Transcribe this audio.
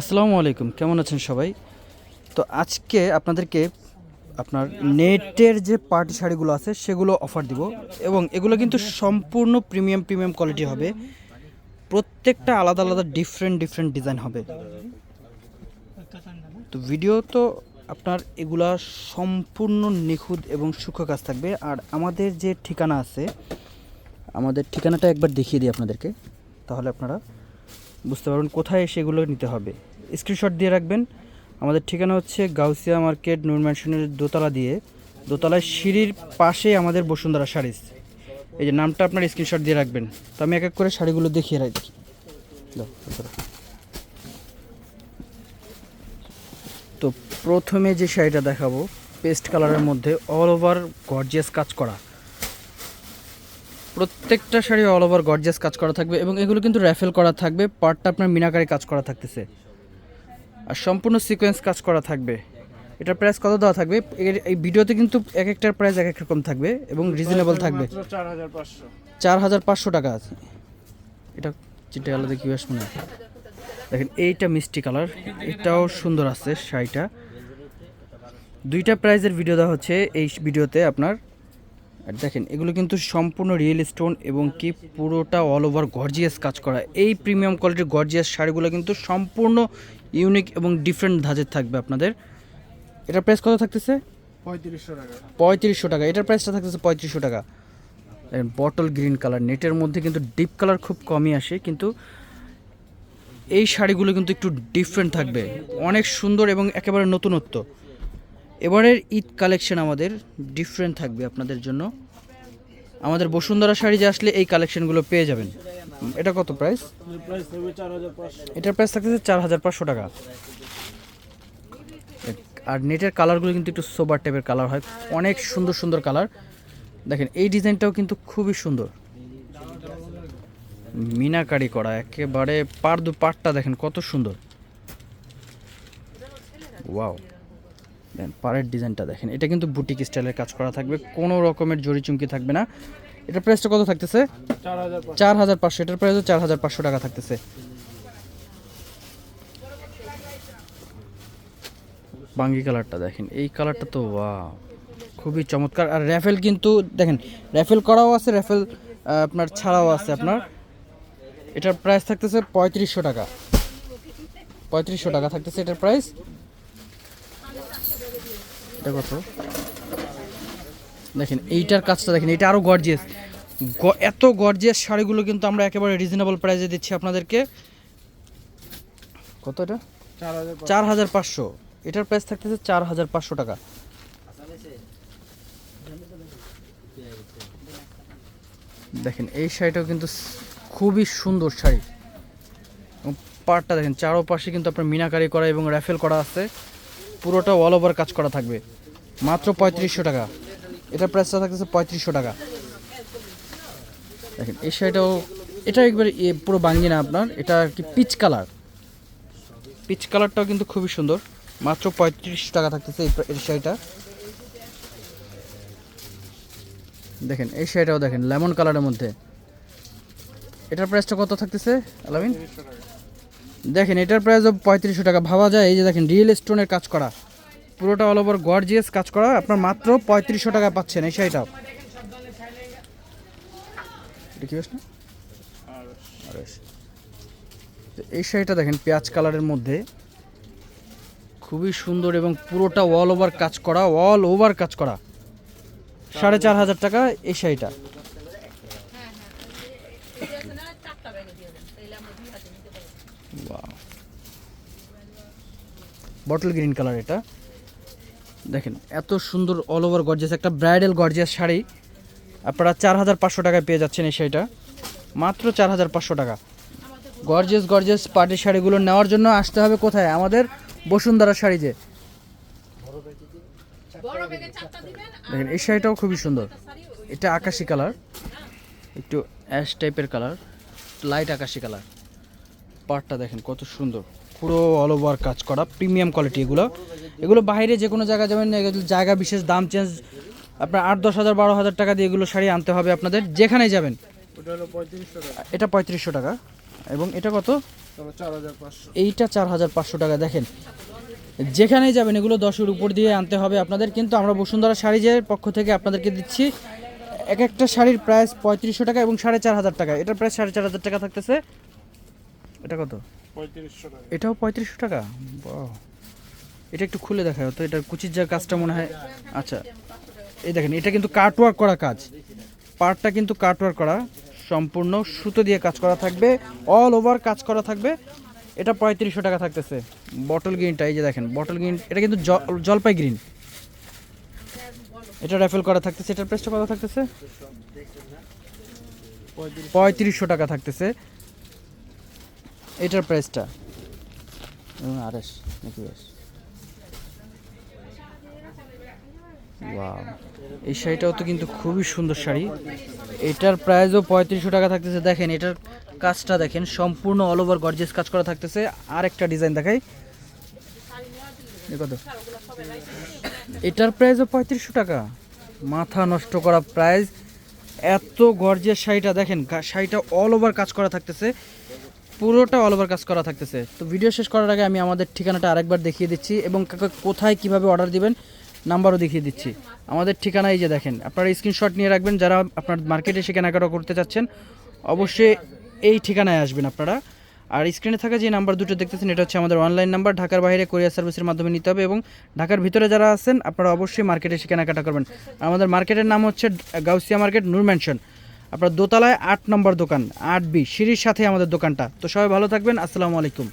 আসসালামু আলাইকুম, কেমন আছেন সবাই? তো আজকে আপনাদেরকে আপনার নেটের যে পার্টি শাড়িগুলো আছে, সেগুলো অফার দিব এবং এগুলো কিন্তু সম্পূর্ণ প্রিমিয়াম প্রিমিয়াম কোয়ালিটি হবে। প্রত্যেকটা আলাদা আলাদা ডিফারেন্ট ডিফারেন্ট ডিজাইন হবে। তো ভিডিও তো আপনার এগুলা সম্পূর্ণ নিখুঁত এবং সূক্ষ্ম কাজ থাকবে। আর আমাদের যে ঠিকানা আছে, আমাদের ঠিকানাটা একবার দেখিয়ে দিই আপনাদেরকে। তাহলে আপনারা বুঝতে পারবেন কোথায় সেগুলো নিতে হবে। স্ক্রিনশট দিয়ে রাখবেন। আমাদের ঠিকানা হচ্ছে গাউসিয়া মার্কেট, নূর ম্যানশনের দোতলা দিয়ে। দোতলায় সিঁড়ির পাশে আমাদের বসুন্ধরা শাড়িস এই যে নামটা আপনার স্ক্রিনশট দিয়ে রাখবেন। তো আমি এক এক করে শাড়িগুলো দেখিয়ে রাখি। তো প্রথমে যে শাড়িটা দেখাবো পেস্ট কালারের মধ্যে অল ওভার গর্জিয়াস কাজ করা। প্রত্যেকটা শাড়ি অল ওভার গর্জিয়াস কাজ করা থাকবে এবং এগুলো কিন্তু র্যাফেল করা থাকবে পার্টটা আপনার মিনাকারি কাজ করা থাকতেছে। আর সম্পূর্ণ সিকোয়েন্স কাজ করা থাকবে। এটার প্রাইস কত দেওয়া থাকবে? এর- এই ভিডিওতে কিন্তু এক একটার প্রাইস এক এক রকম থাকবে এবং রিজনেবল থাকবে চার হাজার পাঁচশো। চার হাজার পাঁচশো টাকা আছে। এটা চিটে আলাদা কি বেশ মনে হয়। দেখেন এইটা মিষ্টি কালার এটাও সুন্দর আছে শাড়িটা। দুইটা প্রাইজের ভিডিও দেওয়া হচ্ছে এই ভিডিওতে আপনার। আর দেখেন এগুলো কিন্তু সম্পূর্ণ রিয়েল স্টোন এবং কি পুরোটা অল ওভার গর্জিয়াস কাজ করা। এই প্রিমিয়াম কোয়ালিটির গর্জিয়াস শাড়িগুলো কিন্তু সম্পূর্ণ ইউনিক এবং ডিফারেন্ট ধাঁচের থাকবে আপনাদের। এটার প্রাইস কত থাকতেছে? পঁয়ত্রিশশো টাকা। পঁয়ত্রিশশো টাকা। এটার প্রাইসটা থাকতেছে পঁয়ত্রিশশো টাকা। বটল গ্রিন কালার নেটের মধ্যে কিন্তু ডিপ কালার খুব কমই আসে কিন্তু এই শাড়িগুলো কিন্তু একটু ডিফারেন্ট থাকবে। অনেক সুন্দর এবং একেবারে নতুনত্ব। এবারের ঈদ কালেকশন আমাদের ডিফারেন্ট থাকবে আপনাদের জন্য। আমাদের বসুন্ধরা শাড়ি যে আসলে এই কালেকশনগুলো পেয়ে যাবেন। এটা কত প্রাইস এটার প্রাইস থাকতেছে চার হাজার পাঁচশো টাকা। আর নেটের কালারগুলো কিন্তু একটু সোবার টাইপের কালার হয়। অনেক সুন্দর সুন্দর কালার দেখেন, এই ডিজাইনটাও কিন্তু খুবই সুন্দর। মিনাকারি করা, একেবারে পার দু পাটটা দেখেন কত সুন্দর। ওয়াও দেখেন পাড়ের ডিজাইনটা দেখেন। এটা কিন্তু বুটিক স্টাইলের কাজ করা থাকবে, কোনো রকমের জড়ি চুমকি থাকবে না। এটার প্রাইসটা কত থাকতেছে? চার হাজার পাঁচশো। এটার প্রাইসও চার হাজার পাঁচশো টাকা থাকতেছে। বাঙ্গি কালারটা দেখেন, এই কালারটা তো ওয়াও খুবই চমৎকার। আর র্যাফেল কিন্তু, দেখেন র্যাফেল করাও আছে র্যাফেল আপনার ছাড়াও আছে আপনার। এটার প্রাইস থাকতেছে পঁয়ত্রিশশো টাকা। পঁয়ত্রিশশো টাকা থাকতেছে এটার প্রাইস এটা কত? দেখেন এইটার কাজটা দেখেন এটা আরও গর্জিয়াস এত গর্জিয়াস শাড়িগুলো কিন্তু আমরা একেবারে রিজনেবল প্রাইসে দিচ্ছি আপনাদেরকে। কত এটা? চার হাজার পাঁচশো। এটার প্রাইস থাকতেছে চার হাজার পাঁচশো টাকা। দেখেন এই শাড়িটাও কিন্তু খুবই সুন্দর শাড়ি। পাড়টা দেখেন চারোপাশে কিন্তু আপনার মিনাকারি করা এবং র্যাফেল করা আছে। পুরোটা অল ওভার কাজ করা থাকবে। মাত্র পঁয়ত্রিশশো টাকা। এটার প্রাইসটা থাকতেছে পঁয়ত্রিশশো টাকা। দেখেন, এই শাড়িটাও, এটা একবার পুরো বাঙ্গি না আপনার, এটা আর কি পিচ কালার পিচ কালারটাও কিন্তু খুবই সুন্দর। মাত্র পঁয়ত্রিশ টাকা থাকতেছে এই শাড়িটা। দেখেন, এই শাড়িটাও দেখেন লেমন কালারের মধ্যে। এটার প্রাইসটা কত থাকতেছে, আলামিন? দেখেন, এটার প্রাইসও পঁয়ত্রিশশো টাকা। ভাবা যায়, এই যে দেখেন রিয়েল স্টোনের কাজ করা। পুরোটা অল ওভার গর্জিয়াস কাজ করা। আপনার মাত্র পঁয়ত্রিশশো টাকা পাচ্ছেন এই। তো এই শাড়িটা দেখেন, পেঁয়াজ কালারের মধ্যে। খুবই সুন্দর এবং পুরোটা অল ওভার কাজ করা অল ওভার কাজ করা। সাড়ে চার হাজার টাকা এই শাড়িটা। বটল গ্রিন কালার এটা। দেখেন, এত সুন্দর অল ওভার গর্জিয়াস একটা ব্রাইডাল গর্জিয়াস শাড়ি। আপনারা চার হাজার পাঁচশো টাকায় পেয়ে যাচ্ছেন এই শাড়িটা। মাত্র চার হাজার পাঁচশো টাকা। গর্জিয়াস গর্জিয়াস পার্টি শাড়িগুলো নেওয়ার জন্য আসতে হবে কোথায়? আমাদের বসুন্ধরা শাড়ি যে। দেখেন, এই শাড়িটাও খুবই সুন্দর। এটা আকাশি কালার একটু অ্যাশ টাইপের কালার লাইট আকাশি কালার পার্টটা দেখেন কত সুন্দর। পুরো অল ওভার কাজ করা প্রিমিয়াম কোয়ালিটি এগুলো। এগুলো বাইরে যে কোনো জায়গায় যাবেন এগুলো জায়গা বিশেষ দাম চেঞ্জ আপনার আট দশ হাজার বারো হাজার টাকা দিয়ে এগুলো শাড়ি আনতে হবে আপনাদের যেখানেই যাবেন। এটা পঁয়ত্রিশশো টাকা। এবং এটা কত? চার হাজার পাঁচশো। এইটা চার হাজার পাঁচশো টাকা দেখেন। যেখানেই যাবেন এগুলো দশের উপর দিয়ে আনতে হবে আপনাদের কিন্তু আমরা বসুন্ধরা শাড়িজের পক্ষ থেকে আপনাদেরকে দিচ্ছি এক একটা শাড়ির প্রাইস পঁয়ত্রিশশো টাকা এবং সাড়ে চার হাজার টাকা। এটার প্রাইস সাড়ে চার হাজার টাকা থাকতেছে। এটা কত? পঁয়ত্রিশশো টাকা। এটাও পঁয়ত্রিশশো টাকা? বাহ। এটা একটু খুলে দেখায় তো এটা কুচির যা কাজটা মনে হয় আচ্ছা। এই দেখেন এটা কিন্তু কাটওয়ার্ক করা কাজ। পার্টটা কিন্তু কাটওয়ার্ক করা। সম্পূর্ণ সুতো দিয়ে কাজ করা থাকবে। অল ওভার কাজ করা থাকবে। এটা পঁয়ত্রিশশো টাকা থাকতেছে। বটল গ্রিনটা এই যে দেখেন বটল গ্রিন এটা কিন্তু জলপাই গ্রিন। এটা র্যাফেল করা থাকতেছে। এটার প্রেসটা কত থাকতেছে? পঁয়ত্রিশশো টাকা থাকতেছে। এটার প্রাইসটা আরেস নাকি বেশ? এই শাড়িটাও তো কিন্তু খুবই সুন্দর শাড়ি। এটার প্রাইসও পঁয়ত্রিশশো টাকা থাকতেছে। দেখেন, এটার কাজটা দেখেন, সম্পূর্ণ অল ওভার গর্জেস কাজ করা থাকতেছে। আর একটা ডিজাইন দেখাই কত? এটার প্রাইসও পঁয়ত্রিশশো টাকা। মাথা নষ্ট করা প্রাইস এত গর্জের শাড়িটা দেখেন শাড়িটা অল ওভার কাজ করা থাকতেছে। পুরোটা অল ওভার কাজ করা থাকতেছে। তো ভিডিও শেষ করার আগে আমি আমাদের ঠিকানাটা আরেকবার দেখিয়ে দিচ্ছি এবং কোথায় কীভাবে অর্ডার দিবেন নাম্বারও দেখিয়ে দিচ্ছি। আমাদের ঠিকানা এই যে দেখেন, আপনারা স্ক্রিনশট নিয়ে রাখবেন যারা আপনার মার্কেটে এসে কেনাকাটা করতে চাচ্ছেন, অবশ্যই এই ঠিকানায় আসবেন আপনারা। আর স্ক্রিনে থাকা যে নাম্বার দুটো দেখতেছেন, এটা হচ্ছে আমাদের অনলাইন নাম্বার ঢাকার বাইরে কোরিয়ার সার্ভিসের মাধ্যমে নিতে হবে এবং ঢাকার ভিতরে যারা আছেন, আপনারা অবশ্যই মার্কেটে এসে কেনাকাটা করবেন। আমাদের মার্কেটের নাম হচ্ছে গাউসিয়া মার্কেট নূর ম্যানশন আপনার দোতলায় আট নম্বর দোকান, আট বি, সিঁড়ির সাথে আমাদের দোকানটা। তো সবাই ভালো থাকবেন, আসসালামু আলাইকুম।